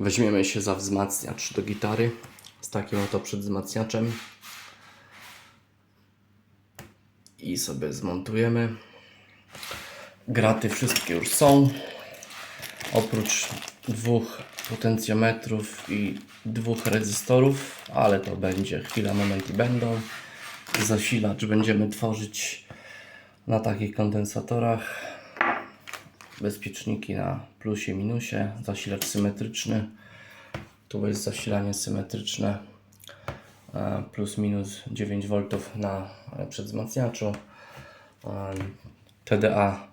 Weźmiemy się za wzmacniacz do gitary z takim oto przedwzmacniaczem i sobie zmontujemy. Graty wszystkie już są. Oprócz dwóch potencjometrów i dwóch rezystorów, ale to będzie chwila, moment i będą. Zasilacz będziemy tworzyć na takich kondensatorach. Bezpieczniki na plusie, minusie. Zasilacz symetryczny. Tu jest zasilanie symetryczne e, plus minus 9 V na e, przedwzmacniaczu. E, TDA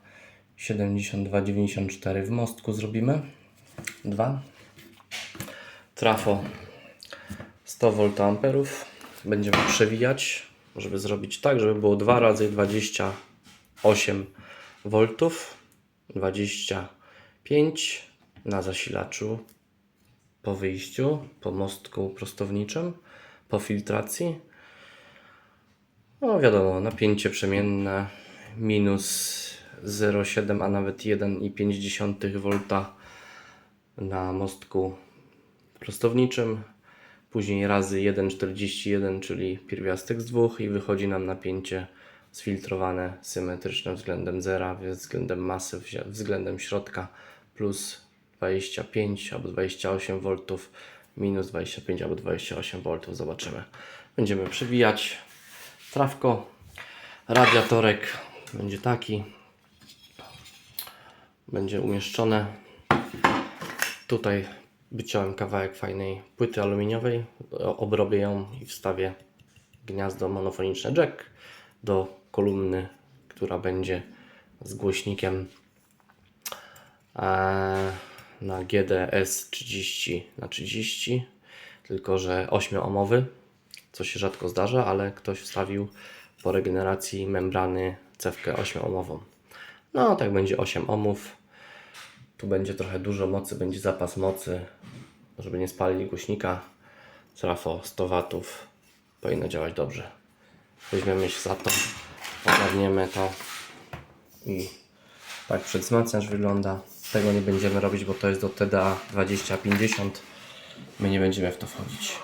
7294 w mostku zrobimy. Dwa. Trafo 100 V będziemy przewijać, żeby zrobić tak, żeby było 2 razy 28 V, 25 na zasilaczu po wyjściu, po mostku prostowniczym, po filtracji. No wiadomo, napięcie przemienne minus 0,7, a nawet 1,5 V na mostku prostowniczym. Później razy 1,41, czyli pierwiastek z dwóch i wychodzi nam napięcie sfiltrowane, symetryczne względem zera, względem masy, względem środka plus 25 albo 28 V, minus 25 albo 28 V. Zobaczymy. Będziemy przewijać trawko. Radiatorek będzie taki. Będzie umieszczone. Tutaj wyciąłem kawałek fajnej płyty aluminiowej. Obrobię ją i wstawię gniazdo monofoniczne jack do kolumny, która będzie z głośnikiem e, na GDS 30 na 30 tylko że 8-omowy, co się rzadko zdarza, ale ktoś wstawił po regeneracji membrany cewkę 8-omową. No, tak będzie 8 ohmów. Tu będzie trochę dużo mocy, będzie zapas mocy, żeby nie spalić głośnika. Trafo 100 watów powinno działać dobrze. Weźmiemy się za to, ogarniemy to i tak przedwzmacniacz wygląda. Tego nie będziemy robić, bo to jest do TDA 2050. My nie będziemy w to wchodzić.